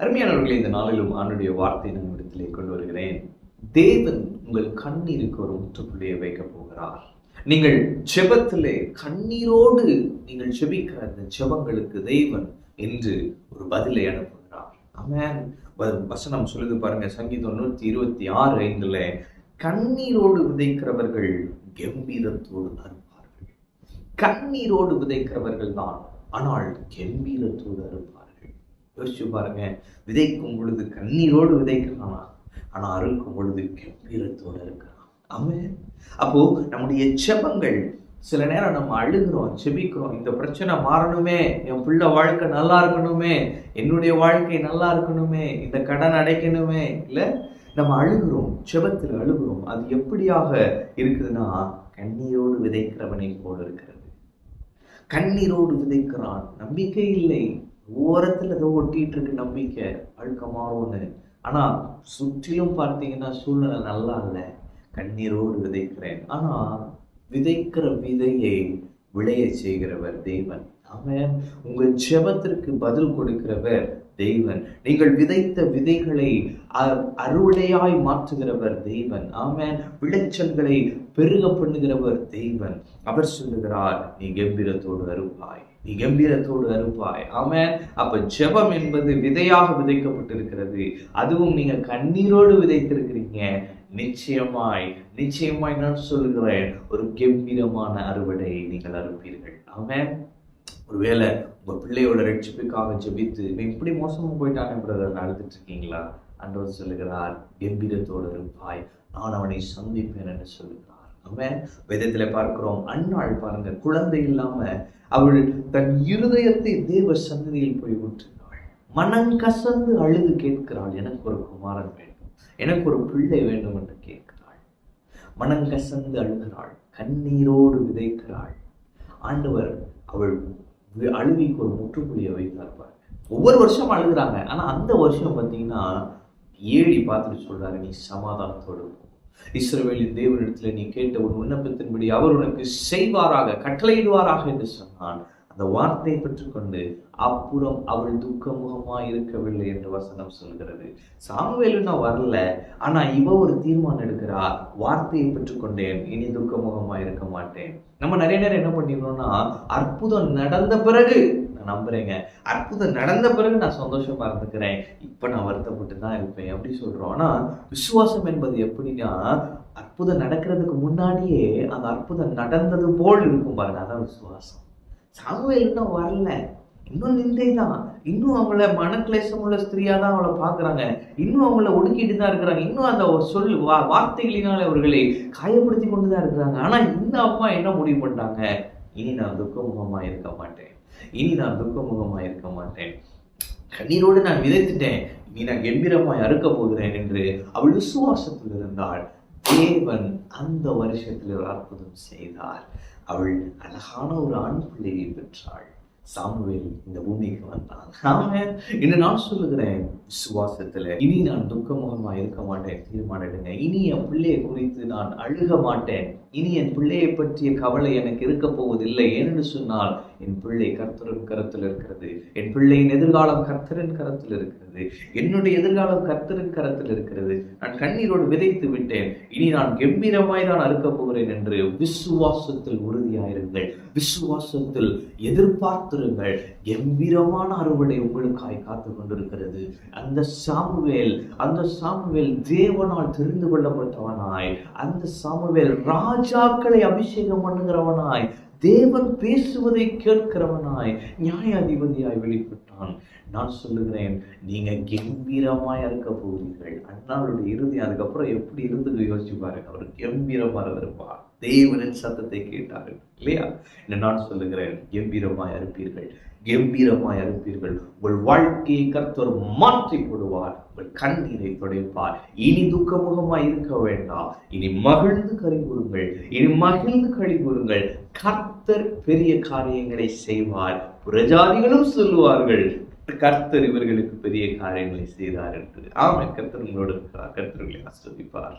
அருமையானவர்களை இந்த நாளிலும் ஆண்டுடைய வார்த்தை நம்மிடத்திலே கொண்டு வருகிறேன். தேவன் உங்கள் கண்ணீருக்கு ஒரு முற்றுப்புள்ளியை வைக்கப் போகிறார். நீங்கள் செபத்திலே கண்ணீரோடு நீங்கள் செபிக்கிற அந்த ஜெபங்களுக்கு தெய்வன் என்று ஒரு பதிலை அனுப்புகிறார். அவன் வசனம் சொல்லுது பாருங்க சங்கீதம் நூற்றி இருபத்தி ஆறு ஐந்துல கண்ணீரோடு விதைக்கிறவர்கள் கம்பீரத்தோடு அறுப்பார்கள். கண்ணீரோடு விதைக்கிறவர்கள் தான் ஆனால் கம்பீரத்தோடு அறுப்பார்கள். யோசிச்சு பாருங்க. விதைக்கும் பொழுது கண்ணீரோடு விதைக்கிறானா ஆனா அறுக்கும் பொழுது கம்பீரத்தோடு இருக்கிறான் ஆமென். அப்போ நம்முடைய செபங்கள் சில நேரம் நம்ம அழுகிறோம் செபிக்கிறோம் இந்த பிரச்சனை மாறணுமே என் பிள்ளை வாழ்க்கை நல்லா இருக்கணுமே என்னுடைய வாழ்க்கை நல்லா இருக்கணுமே இந்த கடன் அடைக்கணுமே இல்லை நம்ம அழுகிறோம் செபத்தில் அழுகிறோம் அது எப்படியாக இருக்குதுன்னா கண்ணீரோடு விதைக்கிறவனை போல இருக்கிறது. கண்ணீரோடு விதைக்கிறான் நம்பிக்கை இல்லை. ஓரத்தில் ஏதோ ஒட்டிகிட்டு இருக்கு நம்பிக்கை. அழுக்க மாறும்னு ஆனால் சுற்றிலும் பார்த்தீங்கன்னா சூழ்நிலை நல்லா இல்லை. கண்ணீரோடு விதைக்கிறேன். ஆனால் விதைக்கிற விதையை விளைய செய்கிறவர் தேவன். அவன் உங்கள் ஜெபத்திற்கு பதில் கொடுக்கிறவர் தெய்வன் நீங்கள் விதைத்த விதைகளை அ- அறுவடையாய் மாற்றுகிறவர் தெய்வன் ஆமென். விளைச்சல்களை பெருக பண்ணுகிறவர் தெய்வன் அவர் சொல்லுகிறார் நீ கம்பீரத்தோடு அறுப்பாய். நீ கம்பீரத்தோடு அறுப்பாய். ஆமென். அப்ப ஜெபம் என்பது விதையாக விதைக்கப்பட்டிருக்கிறது. அதுவும் நீங்க கண்ணீரோடு விதைத்திருக்கிறீங்க. நிச்சயமாய் நிச்சயமாய் நான் சொல்லுகிறேன் ஒரு கம்பீரமான அறுவடை நீங்கள் அறுப்பீர்கள். ஆமென். ஒருவேளை உங்க பிள்ளையோட ரட்சிப்புக்காக ஜெபித்து இவன் இப்படி மோசமா போயிட்டானே பிரதர் அழுதுட்டு இருக்கீங்களா? அன்றவர் சொல்லுகிறார் கம்பீரத்தோடு இருப்பாய் நான் அவனை சந்திப்பேன் என்று சொல்லுகிறார். அவன் வேதத்துல பார்க்கிறோம் அன்னாள் பாருங்க குழந்தை இல்லாம அவள் தன் இருதயத்தை தேவ சந்ததியில் போய் விட்டுறாள் மனம் கசந்து அழுது கேட்கிறாள் எனக்கு ஒரு குமாரன் வேண்டும் எனக்கு ஒரு பிள்ளை வேண்டும் என்று கேட்கிறாள். மனம் கசந்து அழுகிறாள் கண்ணீரோடு விதைக்கிறாள். ஆண்டவர் அவள் அழுகைக்கு ஒரு முற்றுப்புள்ளியை வைத்தார் பாருங்க. ஒவ்வொரு வருஷம் அழுகுறாங்க ஆனால் அந்த வருஷம் பார்த்தீங்கன்னா ஏழி பார்த்துட்டு சொல்றாரு நீ சமாதானத்தோடு இஸ்ரவேலின் தேவனிடத்தில் நீ கேட்ட உன் விண்ணப்பத்தின்படி அவர் உனக்கு செய்வாராக கட்டளையிடுவாராக என்று சொன்னான். அந்த வார்த்தையை பெற்றுக்கொண்டு அப்புறம் அவள் துக்கமுகமா இருக்கவில்லை என்று வசனம் சொல்கிறது. சாமுவேலுனா வரல ஆனா இவ ஒரு தீர்மானம் எடுக்கிறா வார்த்தையை பெற்றுக்கொண்டேன் இனி துக்கமுகமா இருக்க மாட்டேன். நம்ம நிறைய நேரம் என்ன பண்ணிடுறோம்னா அற்புதம் நடந்த பிறகு நான் நம்புறேங்க அற்புதம் நடந்த பிறகு நான் சந்தோஷமா இருந்துக்கிறேன். இப்ப நான் வருத்தப்பட்டு தான் இருப்பேன் அப்படி சொல்றோம். ஆனா விசுவாசம் என்பது எப்படின்னா அற்புதம் நடக்கிறதுக்கு முன்னாடியே அந்த அற்புதம் நடந்தது போல் இருக்கும் பாருங்க அதான் விசுவாசம். சாமுவேல் இன்னும் வரல. இன்னும் நிந்தை தான் இன்னும் அவங்கள மனக்லேசம் உள்ள ஸ்திரியாக தான் அவளை பார்க்குறாங்க. இன்னும் அவங்கள ஒடுக்கிட்டு தான் இருக்கிறாங்க. இன்னும் அந்த ஒரு சொல் வா வார்த்தைகளினால் அவர்களை காயப்படுத்தி கொண்டு தான் இருக்கிறாங்க. ஆனால் இந்த அம்மா என்ன முடிவு பண்ணிட்டாங்க? இனி நான் துக்கமுகமாக இருக்க மாட்டேன். இனி நான் துக்கமுகமாக இருக்க மாட்டேன். கண்ணீரோடு நான் விதைத்துட்டேன். இனி நான் கம்பீரமாய் அறுக்க போகிறேன் என்று அவள் விசுவாசத்தில் இருந்தாள். தேவன் அந்த வருஷத்தில் ஒரு அற்புதம் செய்தார். அவள் அழகான ஒரு ஆண் பிள்ளையை பெற்றாள். சாமுவேல் இந்த பூமிக்கு வந்தான். ஆமென். இன்று நான் சொல்லுகிறேன் விசுவாசத்துல இனி நான் துக்கமுகமா இருக்க மாட்டேன் தீர்மானம் எடுங்க இனி என் பிள்ளையை குறித்து நான் அழுக மாட்டேன். இனி என் பிள்ளையை பற்றிய கவலை எனக்கு இருக்க போவதில்லை. ஏனென்று சொன்னால் என் பிள்ளை கர்த்தரின் கரத்தில் இருக்கிறது. என் பிள்ளையின் எதிர்காலம் கர்த்தரின் கரத்தில் இருக்கிறது. என்னுடைய எதிர்காலம் கர்த்தரின் கரத்தில் இருக்கிறது. நான் கண்ணீரோடு விதைத்து விட்டேன். இனி நான் கம்பீரமாய் தான் அறுக்கப் போகிறேன் என்று விசுவாசத்தில் உறுதியாயிருங்கள். விசுவாசத்தில் எதிர்பார்த்திருங்கள். கம்பீரமான அறுவடை உங்களுக்காய் காத்து கொண்டிருக்கிறது. அந்த சாமுவேல் அந்த சாமுவேல் தேவனால் தெரிந்து கொள்ளப்பட்டவனாய் அந்த சாமுவேல் ராஜாக்களை அபிஷேகம் பண்ணுகிறவனாய் தேவன் பேசுவதை கேட்கிறவனாய் நியாயாதிபதியாய் வெளிப்பட்டான். நான் சொல்லுகிறேன் நீங்க கம்பீரமாய் இருக்க போகிறீர்கள். அண்ணாவுடைய இறுதி அதுக்கப்புறம் எப்படி இருந்தது? யோசிச்சு பாருங்க அவர் கம்பீரமா இருப்பார் தேவனின் சத்தத்தை கேட்டார்கள். இல்லையா? என்ன நான் சொல்லுகிறேன் கம்பீரமாய் அறுப்பீர்கள் கம்பீரமாய் அறுப்பீர்கள். உங்கள் வாழ்க்கையை கர்த்தர் மாற்றி போடுவார் உங்கள் கண்ணீரை துடைப்பார். இனி துக்கமுகமாய் இருக்க வேண்டாம். இனி மகிழ்ந்து கழிவுறுங்கள் இனி மகிழ்ந்து கழிவுறுங்கள் கர்த்தர் பெரிய காரியங்களை செய்வார். புறஜாதிகளும் சொல்லுவார்கள் கர்த்தர் இவர்களுக்கு பெரிய காரியங்களை செய்தார் என்று. ஆமாம் கர்த்தர் உங்களோடு இருக்கிறார். கர்த்தர்களை ஆஸ்வதிப்பார்.